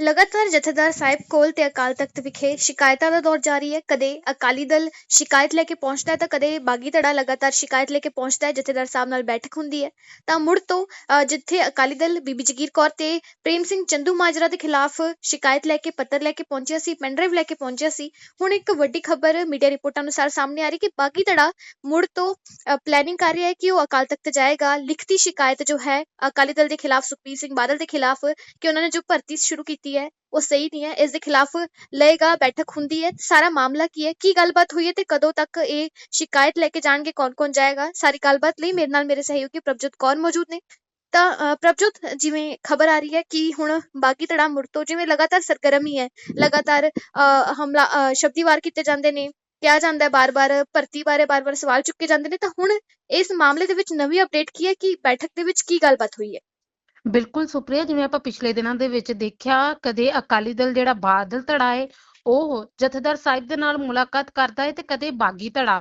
ਲਗਾਤਾਰ ਜਥੇਦਾਰ ਸਾਹਿਬ ਕੋਲ ਤੇ ਅਕਾਲ ਤਖਤ ਵਿਖੇ ਸ਼ਿਕਾਇਤਾਂ ਦਾ ਦੌਰ ਜਾਰੀ ਹੈ। ਕਦੇ ਅਕਾਲੀ ਦਲ ਸ਼ਿਕਾਇਤ ਲੈ ਕੇ ਪਹੁੰਚਦਾ ਹੈ ਤਾਂ ਕਦੇ ਬਾਗੀ ਧੜਾ ਲਗਾਤਾਰ ਸ਼ਿਕਾਇਤ ਲੈ ਕੇ ਪਹੁੰਚਦਾ ਹੈ, ਜਥੇਦਾਰ ਸਾਹਿਬ ਨਾਲ ਬੈਠਕ ਹੁੰਦੀ ਹੈ। ਤਾਂ ਮੁੜ ਤੋਂ ਜਿੱਥੇ ਅਕਾਲੀ ਦਲ ਬੀਬੀ ਜਗੀਰ ਕੌਰ ਤੇ ਪ੍ਰੇਮ ਸਿੰਘ ਚੰਦੂ ਮਾਜਰਾ ਦੇ ਖਿਲਾਫ ਸ਼ਿਕਾਇਤ ਲੈ ਕੇ ਪੱਤਰ ਲੈ ਕੇ ਪਹੁੰਚਿਆ ਸੀ ਪੈਨਡਰਾਈਵ ਲੈ ਕੇ ਪਹੁੰਚਿਆ ਸੀ, ਹੁਣ ਇੱਕ ਵੱਡੀ ਖਬਰ ਮੀਡੀਆ ਰਿਪੋਰਟਾਂ ਅਨੁਸਾਰ ਸਾਹਮਣੇ ਆ ਰਹੀ ਕਿ ਬਾਗੀ ਧੜਾ ਮੁੜ ਤੋਂ ਪਲੈਨਿੰਗ ਕਰ ਰਿਹਾ ਹੈ ਕਿ ਉਹ ਅਕਾਲ ਤਖਤ ਜਾਏਗਾ। ਲਿਖਤੀ ਸ਼ਿਕਾਇਤ ਜੋ ਹੈ ਅਕਾਲੀ ਦਲ ਦੇ ਖਿਲਾਫ, ਸੁਖਬੀਰ ਸਿੰਘ ਬਾਦਲ ਦੇ ਖਿਲਾਫ ਕਿ ਉਹਨਾਂ ਨੇ ਜੋ ਭਰਤੀ ਸ਼ੁਰੂ ਕੀਤੀ ਹੈ ਉਹ ਸਹੀ ਨਹੀਂ ਹੈ ਇਸ ਦੇ ਖਿਲਾਫ ਲਏਗਾ ਬੈਠਕ ਹੁੰਦੀ ਹੈ ਸਾਰਾ ਮਾਮਲਾ ਕੀ ਹੈ ਕੀ ਗੱਲਬਾਤ ਹੋਈ ਹੈ ਤੇ ਕਦੋਂ ਤੱਕ ਇਹ ਸ਼ਿਕਾਇਤ ਲੈ ਕੇ ਜਾਣਗੇ ਕੌਣ ਕੌਣ ਜਾਏਗਾ ਸਾਰੀ ਗੱਲਬਾਤ ਲਈ ਮੇਰੇ ਨਾਲ ਮੇਰੇ ਸਹਿਯੋਗੀ ਪ੍ਰਭਜੋਤ ਕੌਰ ਮੌਜੂਦ ਨੇ। ਤਾਂ ਪ੍ਰਭਜੋਤ ਜਿਵੇਂ ਖਬਰ ਆ ਰਹੀ ਹੈ ਕਿ ਹੁਣ ਬਾਗੀ ਧੜਾ ਮੁੜ ਤੋਂ ਜਿਵੇਂ ਲਗਾਤਾਰ ਸਰਗਰਮੀ ਹੈ ਲਗਾਤਾਰ ਅ, ਹਮਲਾ ਅ, ਸ਼ਬਦੀ ਕੀਤੇ ਜਾਂਦੇ ਨੇ ਕਿਹਾ ਜਾਂਦਾ ਹੈ ਬਾਰ-ਬਾਰ ਭਰਤੀ ਬਾਰੇ ਬਾਰ-ਬਾਰ ਸਵਾਲ ਚੁੱਕੇ ਜਾਂਦੇ ਨੇ ਤਾਂ ਹੁਣ ਇਸ ਮਾਮਲੇ ਦੇ ਵਿੱਚ ਨਵੀਂ ਅਪਡੇਟ ਕੀ ਹੈ ਕਿ ਬੈਠਕ ਦੇ ਵਿੱਚ ਕੀ ਗੱਲਬਾਤ ਹੋਈ ਹੈ? ਬਿਲਕੁਲ ਸੁਪ੍ਰਿਆ, ਜਿਵੇਂ ਆਪਾਂ ਪਿਛਲੇ ਦਿਨਾਂ ਦੇ ਵਿੱਚ ਦੇਖਿਆ, ਕਦੇ ਅਕਾਲੀ ਦਲ ਜਿਹੜਾ ਬਾਦਲ ਧੜਾ ਹੈ ਉਹ ਜਥੇਦਾਰ ਸਾਹਿਬ ਦੇ ਨਾਲ ਮੁਲਾਕਾਤ ਕਰਦਾ ਹੈ ਤੇ ਕਦੇ ਬਾਗੀ ਧੜਾ।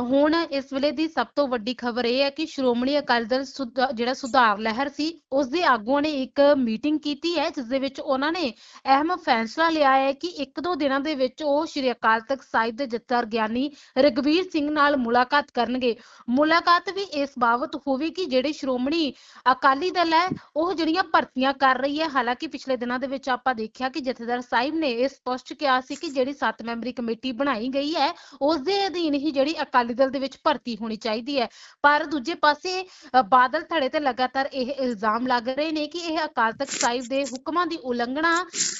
ਹੁਣ ਇਸ ਵੇਲੇ ਦੀ ਸਭ ਤੋਂ ਵੱਡੀ ਖਬਰ ਇਹ ਹੈ ਕਿ ਸ਼੍ਰੋਮਣੀ ਅਕਾਲੀ ਦਲ ਸੁਧਾ- ਜਿਹੜਾ ਸੁਧਾਰ ਲਹਿਰ ਸੀ ਉਸ ਦੇ ਆਗੂਆਂ ਨੇ ਇੱਕ ਮੀਟਿੰਗ ਕੀਤੀ ਹੈ, ਜਿਸ ਦੇ ਵਿੱਚ ਉਹਨਾਂ ਨੇ ਅਹਿਮ ਫੈਸਲਾ ਲਿਆ ਹੈ ਕਿ ਇੱਕ ਦੋ ਦਿਨਾਂ ਦੇ ਵਿੱਚ ਉਹ ਸ਼੍ਰੀ ਅਕਾਲ ਤਖਤ ਸਾਹਿਬ ਦੇ ਜਥੇਦਾਰ ਗਿਆਨੀ ਰਗਵੀਰ ਸਿੰਘ ਨਾਲ ਮੁਲਾਕਾਤ ਕਰਨਗੇ। ਮੁਲਾਕਾਤ ਵੀ ਇਸ ਬਾਬਤ ਹੋਵੇ ਕਿ ਜਿਹੜੇ ਸ਼੍ਰੋਮਣੀ ਅਕਾਲੀ ਦਲ ਹੈ, ਉਹ ਜਿਹੜੀਆਂ ਭਰਤੀਆਂ ਕਰ ਰਹੀ ਹੈ, ਹਾਲਾਂਕਿ ਪਿਛਲੇ ਦਿਨਾਂ ਦੇ ਵਿੱਚ ਆਪਾਂ ਦੇਖਿਆ ਕਿ ਜਥੇਦਾਰ ਸਾਹਿਬ ਨੇ ਇਹ ਸਪਸ਼ਟ ਕਿਹਾ ਸੀ ਕਿ ਜਿਹੜੀ 7 ਮੈਂਬਰੀ ਕਮੇਟੀ ਬਣਾਈ ਗਈ ਹੈ ਉਸ ਦੇ ਅਧੀਨ ਹੀ ਜਿਹੜੀ ਅਕਾਲੀ ਅਕਾਲੀ ਦਲ ਦੇ ਵਿੱਚ ਭਰਤੀ ਹੋਣੀ ਚਾਹੀਦੀ ਹੈ। ਪਰ ਦੂਜੇ ਪਾਸੇ ਬਾਦਲ ਧੜੇ ਤੇ ਲਗਾਤਾਰ ਇਹ ਇਲਜ਼ਾਮ ਲੱਗ ਰਹੇ ਨੇ ਕਿ ਇਹ ਅਕਾਲ ਤਖਤ ਸਾਹਿਬ ਦੇ ਹੁਕਮਾਂ ਦੀ ਉਲੰਘਣਾ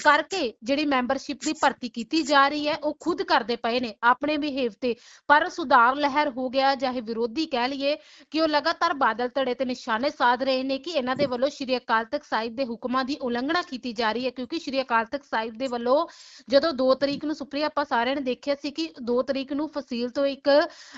ਕਰਕੇ ਜਿਹੜੀ ਮੈਂਬਰਸ਼ਿਪ ਦੀ ਭਰਤੀ ਕੀਤੀ ਜਾ ਰਹੀ ਹੈ, ਉਹ ਖੁਦ ਕਰਦੇ ਪਏ ਨੇ, ਆਪਣੇ ਬਿਹੇਵ ਤੇ। ਪਰ ਸੁਧਾਰ ਲਹਿਰ ਹੋ ਗਿਆ ਚਾਹੇ ਵਿਰੋਧੀ ਕਹਿ ਲਈਏ ਕਿ ਉਹ ਲਗਾਤਾਰ ਬਾਦਲ ਧੜੇ ਤੇ ਨਿਸ਼ਾਨੇ ਸਾਧ ਰਹੇ ਨੇ ਕਿ ਇਹਨਾਂ ਦੇ ਵੱਲੋਂ ਸ਼੍ਰੀ ਅਕਾਲ ਤਖਤ ਸਾਹਿਬ ਦੇ ਹੁਕਮਾਂ ਦੀ ਉਲੰਘਣਾ ਕੀਤੀ ਜਾ ਰਹੀ ਹੈ, ਕਿਉਂਕਿ ਸ਼੍ਰੀ ਅਕਾਲ ਤਖਤ ਸਾਹਿਬ ਦੇ ਵੱਲੋਂ ਜਦੋਂ 2 ਤਰੀਕ ਨੂੰ ਸੁਪਰੀਆ ਆਪਾਂ ਸਾਰਿਆਂ ਨੇ ਦੇਖਿਆ ਸੀ ਕਿ 2 ਤਰੀਕ ਨੂੰ ਫਸੀਲ ਤੋਂ ਇੱਕ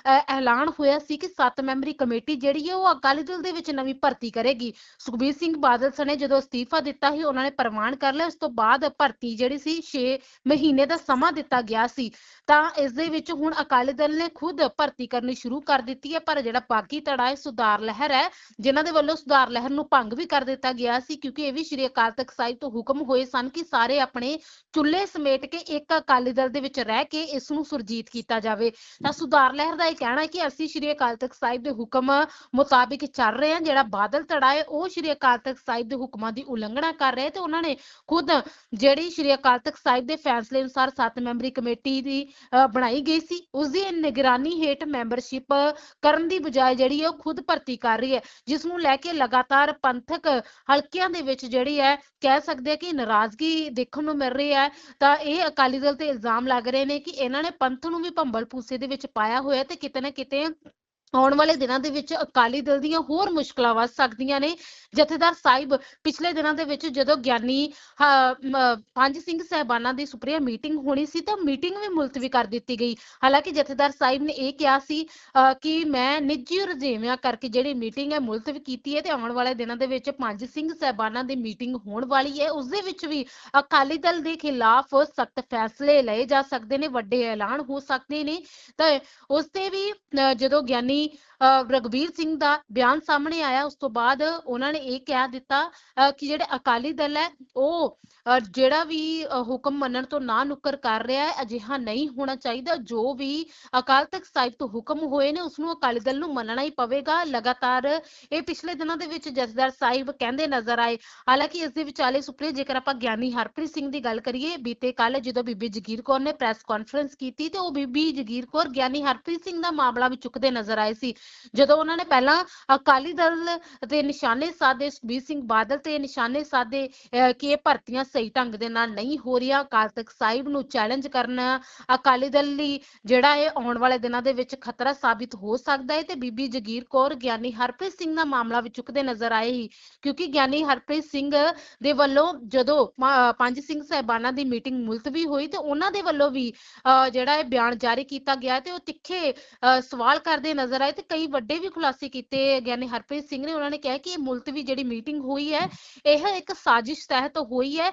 ਐਲਾਨ ਹੋਇਆ ਸੀ ਕਿ 7 ਮੈਂਬਰੀ ਕਮੇਟੀ ਜਿਹੜੀ ਹੈ ਉਹ ਅਕਾਲੀ ਦਲ ਦੇ ਵਿੱਚ ਨਵੀਂ ਭਰਤੀ ਕਰੇਗੀ। ਸੁਖਬੀਰ ਸਿੰਘ ਬਾਦਲ ਸਣੇ ਜਦੋਂ ਅਸਤੀਫਾ ਦਿੱਤਾ ਸੀ, ਉਹਨਾਂ ਨੇ ਪ੍ਰਮਾਣ ਕਰ ਲਿਆ। ਉਸ ਤੋਂ ਬਾਅਦ ਭਰਤੀ ਜਿਹੜੀ ਸੀ 6 ਮਹੀਨੇ ਦਾ ਸਮਾਂ ਦਿੱਤਾ ਗਿਆ ਸੀ। ਤਾਂ ਇਸ ਦੇ ਵਿੱਚ ਹੁਣ ਅਕਾਲੀ ਦਲ ਨੇ ਖੁਦ ਭਰਤੀ ਕਰਨੀ ਸ਼ੁਰੂ ਕਰ ਦਿੱਤੀ ਹੈ, ਪਰ ਜਿਹੜਾ ਬਾਕੀ ਧੜਾ ਹੈ, ਸੁਧਾਰ ਲਹਿਰ ਹੈ, ਜਿਨ੍ਹਾਂ ਦੇ ਵੱਲੋਂ ਸੁਧਾਰ ਲਹਿਰ ਨੂੰ ਭੰਗ ਵੀ ਕਰ ਦਿੱਤਾ ਗਿਆ ਸੀ, ਕਿਉਂਕਿ ਇਹ ਵੀ ਸ਼੍ਰੀ ਅਕਾਲ ਤਖਤ ਸਾਹਿਬ ਤੋਂ ਹੁਕਮ ਹੋਏ ਸਨ ਕਿ ਸਾਰੇ ਆਪਣੇ ਚੁੱਲ੍ਹੇ ਸਮੇਟ ਕੇ ਇੱਕ ਅਕਾਲੀ ਦਲ ਦੇ ਵਿੱਚ ਰਹਿ ਕੇ ਇਸ ਨੂੰ ਸੁਰਜੀਤ ਕੀਤਾ ਜਾਵੇ। ਤਾਂ ਸੁਧਾਰ ਲਹਿਰ ਦਾ ਇਹ ਕਹਿਣਾ ਕਿ ਅਸੀਂ ਸ਼੍ਰੀ ਅਕਾਲ ਤਖਤ ਸਾਹਿਬ ਦੇ ਹੁਕਮ ਮੁਤਾਬਿਕ ਚੱਲ ਰਹੇ ਹਾਂ, ਜਿਹੜਾ ਬਾਦਲ ਧੜਾ ਹੈ, ਉਹ ਸ਼੍ਰੀ ਅਕਾਲ ਤਖਤ ਸਾਹਿਬ ਦੇ ਹੁਕਮਾਂ ਦੀ ਉਲੰਘਣਾ ਕਰ ਰਿਹਾ ਤੇ ਉਹਨਾਂ ਨੇ ਖੁਦ ਜਿਹੜੀ ਸ਼੍ਰੀ ਅਕਾਲ ਤਖਤ ਸਾਹਿਬ ਦੇ ਫੈਸਲੇ ਅਨੁਸਾਰ 7 ਮੈਂਬਰੀ ਕਮੇਟੀ ਦੀ ਬਣਾਈ ਗਈ ਸੀ ਉਸ ਦੀ ਨਿਗਰਾਨੀ ਹੇਠ ਮੈਂਬਰਸ਼ਿਪ ਕਰਨ ਦੀ ਬਜਾਏ ਜਿਹੜੀ ਹੈ ਉਹ ਖੁਦ ਭਰਤੀ ਕਰ ਰਹੀ ਹੈ ਜਿਸ ਨੂੰ ਲੈ ਕੇ ਲਗਾਤਾਰ ਪੰਥਕ ਹਲਕਿਆਂ ਦੇ ਵਿੱਚ ਜਿਹੜੀ ਹੈ, ਕਹਿ ਸਕਦੇ ਆ ਕਿ ਨਾਰਾਜ਼ਗੀ ਦੇਖਣ ਨੂੰ ਮਿਲ ਰਹੀ ਹੈ, ਤਾਂ ਇਹ ਅਕਾਲੀ ਦਲ ਤੇ ਇਲਜ਼ਾਮ ਲੱਗ ਰਹੇ ਨੇ ਕਿ ਇਹਨਾਂ ਨੇ ਪੰਥ ਨੂੰ ਵੀ ਭੰਬਲ ਭੂਸੇ ਦੇ ਵਿੱਚ ਪਾਇਆ ਹੋਇਆ ਤੇ ਕਿਤੇ ਨਾ ਕਿਤੇ ਆਉਣ ਵਾਲੇ ਦਿਨਾਂ ਦੇ ਵਿੱਚ ਅਕਾਲੀ ਦਲ ਦੀਆਂ ਹੋਰ ਮੁਸ਼ਕਲਾਂ ਵੱਧ ਸਕਦੀਆਂ ਨੇ। ਜਥੇਦਾਰ ਸਾਹਿਬ ਪਿਛਲੇ ਦਿਨਾਂ ਦੇ ਵਿੱਚ ਜਦੋਂ ਗਿਆਨੀ ਪੰਜ ਸਿੰਘ ਸਹਿਬਾਨਾਂ ਦੀ ਸੁਪਰੀਆ ਮੀਟਿੰਗ ਹੋਣੀ ਸੀ ਤਾਂ ਮੀਟਿੰਗ ਵੀ ਮੁਲਤਵੀ ਕਰ ਦਿੱਤੀ ਗਈ। ਹਾਲਾਂਕਿ ਜਥੇਦਾਰ ਸਾਹਿਬ ਨੇ ਇਹ ਕਿਹਾ ਸੀ ਕਿ ਮੈਂ ਨਿੱਜੀ ਰੁਝੇਵਿਆਂ ਕਰਕੇ ਜਿਹੜੀ ਮੀਟਿੰਗ ਹੈ ਮੁਲਤਵੀ ਕੀਤੀ ਹੈ ਤੇ ਆਉਣ ਵਾਲੇ ਦਿਨਾਂ ਦੇ ਵਿੱਚ ਪੰਜ ਸਿੰਘ ਸਹਿਬਾਨਾਂ ਦੀ ਮੀਟਿੰਗ ਹੋਣ ਵਾਲੀ ਹੈ। ਉਸ ਦੇ ਵਿੱਚ ਵੀ ਅਕਾਲੀ ਦਲ ਦੇ ਖਿਲਾਫ ਸਖਤ ਫੈਸਲੇ ਲਏ ਜਾ ਸਕਦੇ ਨੇ ਵੱਡੇ ਐਲਾਨ ਹੋ ਸਕਦੇ ਨੇ। ਤਾਂ ਉਸ ਤੇ ਵੀ ਅ, ਜਦੋਂ ਗਿਆਨੀ me ਰਘਬੀਰ ਸਿੰਘ ਦਾ ਬਿਆਨ ਸਾਹਮਣੇ ਆਇਆ, ਉਸ ਤੋਂ ਬਾਅਦ ਉਹਨਾਂ ਨੇ ਇਹ ਕਹਿ ਦਿੱਤਾ ਕਿ ਜਿਹੜੇ ਅਕਾਲੀ ਦਲ ਹੈ, ਉਹ ਜਿਹੜਾ ਵੀ ਹੁਕਮ ਮੰਨਣ ਤੋਂ ਨਾ ਨੁੱਕਰ ਕਰ ਰਿਹਾ ਹੈ, ਅਜਿਹਾ ਨਹੀਂ ਹੋਣਾ ਚਾਹੀਦਾ। ਜੋ ਵੀ ਅਕਾਲ ਤਖਤ ਸਾਹਿਬ ਤੋਂ ਹੁਕਮ ਹੋਏ ਨੇ ਉਸ ਨੂੰ ਅਕਾਲੀ ਦਲ ਨੂੰ ਮੰਨਣਾ ਹੀ ਪਵੇਗਾ। ਲਗਾਤਾਰ ਇਹ ਪਿਛਲੇ ਦਿਨਾਂ ਦੇ ਵਿੱਚ ਜਥੇਦਾਰ ਸਾਹਿਬ ਕਹਿੰਦੇ ਨਜ਼ਰ ਆਏ। ਹਾਲਾਂਕਿ ਇਸ ਦੇ ਵਿਚਾਲੇ ਸੁਪਰੇ ਜੇਕਰ ਆਪਾਂ ਗਿਆਨੀ ਹਰਪ੍ਰੀਤ ਸਿੰਘ ਦੀ ਗੱਲ ਕਰੀਏ, ਬੀਤੇ ਕੱਲ ਜਦੋਂ ਬੀਬੀ ਜਗੀਰ ਕੌਰ ਨੇ ਪ੍ਰੈਸ ਕਾਨਫਰੰਸ ਕੀਤੀ, ਤੇ ਉਹ ਬੀਬੀ ਜਗੀਰ ਕੌਰ ਗਿਆਨੀ ਹਰਪ੍ਰੀਤ ਸਿੰਘ ਦਾ ਮਾਮਲਾ ਵੀ ਚੁੱਕਦੇ ਨਜ਼ਰ ਆਏ ਸੀ। ਜਦੋਂ ਉਹਨਾਂ ਨੇ ਪਹਿਲਾਂ ਅਕਾਲੀ ਦਲ ਦੇ ਨਿਸ਼ਾਨੇ ਸਾਧੇ ਸੁਖਬੀਰ ਸਿੰਘ ਬਾਦਲ ਤੇ ਨਿਸ਼ਾਨੇ ਸਾਧੇ ਕਿ ਇਹ ਭਰਤੀਆਂ ਸਹੀ ਢੰਗ ਦੇ ਨਾਲ ਨਹੀਂ ਹੋ ਰਹੀਆਂ ਅਕਾਲ ਤਖਤ ਸਾਹਿਬ ਨੂੰ ਚੈਲੰਜ ਕਰਨਾ ਅਕਾਲੀ ਦਲ ਲਈ ਜਿਹੜਾ ਇਹ ਆਉਣ ਵਾਲੇ ਦਿਨਾਂ ਦੇ ਵਿੱਚ ਖਤਰਾ ਸਾਬਿਤ ਹੋ ਸਕਦਾ ਹੈ ਤੇ ਬੀਬੀ ਜਗੀਰ ਕੌਰ ਗਿਆਨੀ ਹਰਪ੍ਰੀਤ ਸਿੰਘ ਦਾ ਮਾਮਲਾ ਵੀ ਚੁੱਕਦੇ ਨਜ਼ਰ ਆਏ ਹੀ ਕਿਉਂਕਿ ਗਿਆਨੀ ਹਰਪ੍ਰੀਤ ਸਿੰਘ ਦੇ ਵੱਲੋਂ ਜਦੋਂ ਪੰਜ ਸਿੰਘ ਸਾਹਿਬਾਨਾਂ ਦੀ ਮੀਟਿੰਗ ਮੁਲਤਵੀ ਹੋਈ ਤੇ ਉਹਨਾਂ ਦੇ ਵੱਲੋਂ ਵੀ ਅਹ, ਜਿਹੜਾ ਇਹ ਬਿਆਨ ਜਾਰੀ ਕੀਤਾ ਗਿਆ ਤੇ ਉਹ ਤਿੱਖੇ ਸਵਾਲ ਕਰਦੇ ਨਜ਼ਰ ਆਏ ਤੇ ਕਈ ਵੱਡੇ ਵੀ ਖੁਲਾਸੇ ਕੀਤੇ ਗਿਆਨੀ ਹਰਪ੍ਰੀਤ ਸਿੰਘ ਨੇ ਉਹਨਾਂ ਨੇ ਕਿਹਾ ਕਿ ਇਹ ਮੁਲਤਵੀ ਜਿਹੜੀ ਮੀਟਿੰਗ ਹੋਈ ਹੈ, ਇਹ ਇੱਕ ਸਾਜ਼ਿਸ਼ ਤਹਿਤ ਹੋਈ ਹੈ।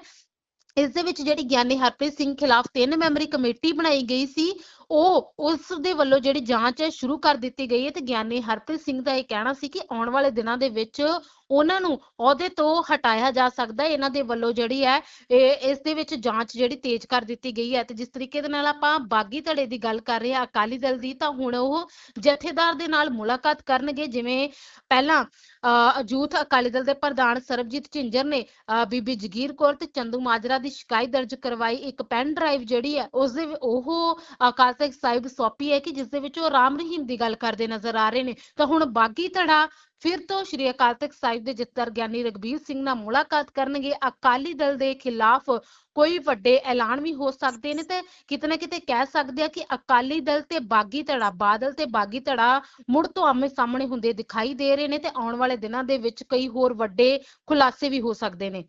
ਇਸ ਦੇ ਵਿੱਚ ਜਿਹੜੀ ਗਿਆਨੀ ਹਰਪ੍ਰੀਤ ਸਿੰਘ ਖਿਲਾਫ ਤਿੰਨ ਮੈਂਬਰੀ ਕਮੇਟੀ ਬਣਾਈ ਗਈ ਸੀ। ਉਹ ਉਸ ਦੇ ਵੱਲੋਂ ਜਿਹੜੀ ਜਾਂਚ ਹੈ ਸ਼ੁਰੂ ਕਰ ਦਿੱਤੀ ਗਈ ਹੈ ਤੇ ਗਿਆਨੀ ਹਰਪ੍ਰੀਤ ਸਿੰਘ ਦਾ ਇਹ ਕਹਿਣਾ ਸੀ ਕਿ ਆਉਣ ਵਾਲੇ ਦਿਨਾਂ ਦੇ ਵਿੱਚ ਉਹਨਾਂ ਨੂੰ ਅਹੁਦੇ ਤੋਂ ਹਟਾਇਆ ਜਾ ਸਕਦਾ ਹੈ। ਇਹਨਾਂ ਦੇ ਵੱਲੋਂ ਜਿਹੜੀ ਹੈ, ਇਹ ਇਸ ਦੇ ਵਿੱਚ ਜਾਂਚ ਜਿਹੜੀ ਤੇਜ਼ ਕਰ ਦਿੱਤੀ ਗਈ ਹੈ ਤੇ ਜਿਸ ਤਰੀਕੇ ਦੇ ਨਾਲ ਆਪਾਂ ਬਾਗੀ ਧੜੇ ਦੀ ਗੱਲ ਕਰ ਰਹੇ ਹਾਂ, ਅਕਾਲੀ ਦਲ ਦੀ, ਤਾਂ ਹੁਣ ਉਹ ਜਥੇਦਾਰ ਦੇ ਨਾਲ ਮੁਲਾਕਾਤ ਕਰਨਗੇ। ਜਿਵੇਂ ਪਹਿਲਾਂ, ਅਹ ਯੂਥ ਅਕਾਲੀ ਦਲ ਦੇ ਪ੍ਰਧਾਨ ਸਰਬਜੀਤ ਝਿੰਜਰ ਨੇ ਬੀਬੀ ਜਗੀਰ ਕੌਰ ਤੇ ਚੰਦੂ ਮਾਜਰਾ ਦੀ ਸ਼ਿਕਾਇਤ ਦਰਜ ਕਰਵਾਈ। ਇੱਕ ਪੈਨ ਡਰਾਈਵ ਜਿਹੜੀ ਹੈ, ਉਸ ਦੇ, ਉਹ ਅਕਾਲ ਤਖਤ ਸਾਹਿਬ ਸੌਂਪੀ ਹੈ ਕਿ ਜਿਸ ਦੇ ਵਿੱਚ ਉਹ ਰਾਮ ਰਹੀਮ ਦੀ ਗੱਲ ਕਰਦੇ ਨਜ਼ਰ ਆ ਰਹੇ ਨੇ। ਤਾਂ ਹੁਣ ਬਾਗੀ ਧੜਾ ਫਿਰ ਤੋਂ ਸ਼੍ਰੀ ਅਕਾਲ ਤਖਤ ਸਾਹਿਬ ਦੇ ਜਥੇਦਾਰ ਗਿਆਨੀ ਰਗਬੀਰ ਸਿੰਘ ਨਾਲ ਮੁਲਾਕਾਤ ਕਰਨਗੇ। ਅਕਾਲੀ ਦਲ ਦੇ ਖਿਲਾਫ ਕੋਈ ਵੱਡੇ ਐਲਾਨ ਵੀ ਹੋ ਸਕਦੇ ਨੇ ਤੇ ਕਿਤੇ ਨਾ ਕਿਤੇ ਕਹਿ ਸਕਦੇ ਆ ਕਿ ਅਕਾਲੀ ਦਲ ਤੇ ਬਾਗੀ ਧੜਾ, ਬਾਦਲ ਤੇ ਬਾਗੀ ਧੜਾ ਮੁੜ ਤੋਂ ਆਮੇ ਸਾਹਮਣੇ ਹੁੰਦੇ ਦਿਖਾਈ ਦੇ ਰਹੇ ਨੇ ਤੇ ਆਉਣ ਵਾਲੇ ਦਿਨਾਂ ਦੇ ਵਿੱਚ ਕਈ ਹੋਰ ਵੱਡੇ ਖੁਲਾਸੇ ਵੀ ਹੋ ਸਕਦੇ ਨੇ।